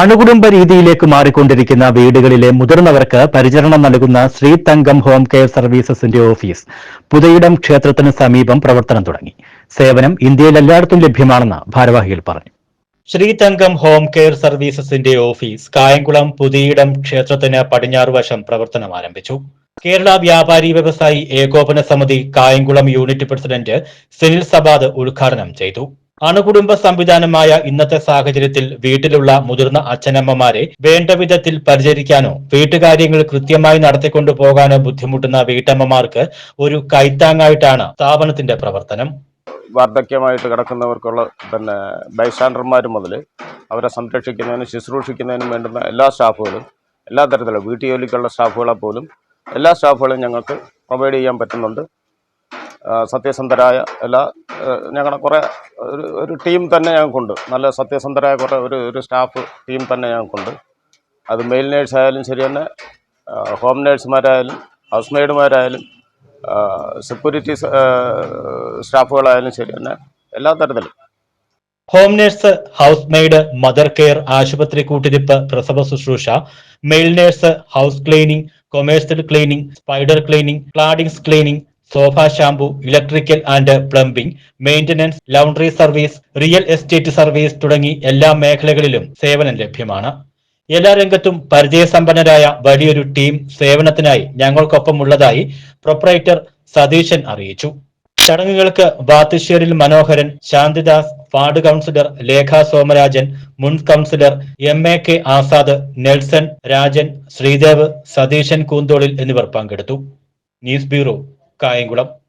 അണുകുടുംബ രീതിയിലേക്ക് മാറിക്കൊണ്ടിരിക്കുന്ന വീടുകളിലെ മുതിർന്നവർക്ക് പരിചരണം നൽകുന്ന ശ്രീതങ്കം ഹോം കെയർ സർവീസസിന്റെ ഓഫീസ് പുതയിടം ക്ഷേത്രത്തിന് സമീപം പ്രവർത്തനം തുടങ്ങി. സേവനം ഇന്ത്യയിൽ എല്ലായിടത്തും ലഭ്യമാണെന്ന് ഭാരവാഹികൾ പറഞ്ഞു. ശ്രീതങ്കം ഹോം കെയർ സർവീസസിന്റെ ഓഫീസ് കായംകുളം പുതിയിടം ക്ഷേത്രത്തിന് പടിഞ്ഞാറ് വശം പ്രവർത്തനം ആരംഭിച്ചു. കേരള വ്യാപാരി വ്യവസായി ഏകോപന സമിതി കായംകുളം യൂണിറ്റ് പ്രസിഡന്റ് സുനിൽ സബാദ് ഉദ്ഘാടനം ചെയ്തു. അണുകുടുംബ സംവിധാനമായ ഇന്നത്തെ സാഹചര്യത്തിൽ വീട്ടിലുള്ള മുതിർന്ന അച്ഛനമ്മമാരെ വേണ്ട വിധത്തിൽ പരിചരിക്കാനോ വീട്ടുകാര്യങ്ങൾ കൃത്യമായി നടത്തിക്കൊണ്ടു പോകാനോ ബുദ്ധിമുട്ടുന്ന വീട്ടമ്മമാർക്ക് ഒരു കൈത്താങ്ങായിട്ടാണ് സ്ഥാപനത്തിന്റെ പ്രവർത്തനം. വാർദ്ധക്യമായിട്ട് കിടക്കുന്നവർക്കുള്ള പിന്നെ ബൈസ്റ്റാൻഡർമാർ മുതൽ അവരെ സംരക്ഷിക്കുന്നതിനും ശുശ്രൂഷിക്കുന്നതിനും വേണ്ടുന്ന എല്ലാ സ്റ്റാഫുകളും എല്ലാ തരത്തിലുള്ള വീട്ടു ജോലിക്കുള്ള സ്റ്റാഫുകളെ പോലും എല്ലാ സ്റ്റാഫുകളും ഞങ്ങൾക്ക് പ്രൊവൈഡ് ചെയ്യാൻ പറ്റുന്നുണ്ട്. സത്യസന്ധരായ എല്ലാ ഞങ്ങളുടെ കുറേ ഒരു ഒരു ടീം തന്നെ ഞങ്ങൾക്കുണ്ട് നല്ല സത്യസന്ധരായ കുറേ ഒരു ഒരു സ്റ്റാഫ് ടീം തന്നെ ഞങ്ങൾക്കുണ്ട് അത് മെയിൽ നേഴ്സ് ആയാലും ശരി തന്നെ ഹോം നേഴ്സുമാരായാലും ഹൗസ് മെയ്ഡുമാരായാലും സെക്യൂരിറ്റി സ്റ്റാഫുകളായാലും ശരി തന്നെ എല്ലാ തരത്തിലും. Home nurse house maid mother care ആശുപത്രി കൂട്ടിരിപ്പ് പ്രസവ ശുശ്രൂഷ male nurse house cleaning commercial cleaning spider cleaning claddings cleaning sofa shampoo electrical and plumbing maintenance laundry service real estate service തുടങ്ങി എല്ലാ മേഖലകളിലും സേവനം ലഭ്യമാണ്. എല്ലാ രംഗത്തും പരിചയസമ്പന്നരായ വലിയൊരു ടീം സേവനത്തിനായി ഞങ്ങൾക്കൊപ്പമുള്ളതായി പ്രൊപ്പറേറ്റർ സതീശൻ അറിയിച്ചു. ചടങ്ങുകൾക്ക് ബാത്തുശ്ശേരിൽ മനോഹരൻ ശാന്തിദാസ് വാർഡ് കൗൺസിലർ ലേഖ സോമരാജൻ മുൻ councillor M A K Azad Nelson Rajan Sreedev Satheesan കൂന്തോളിൽ എന്നിവർ പങ്കെടുത്തു. News bureau Kayamkulam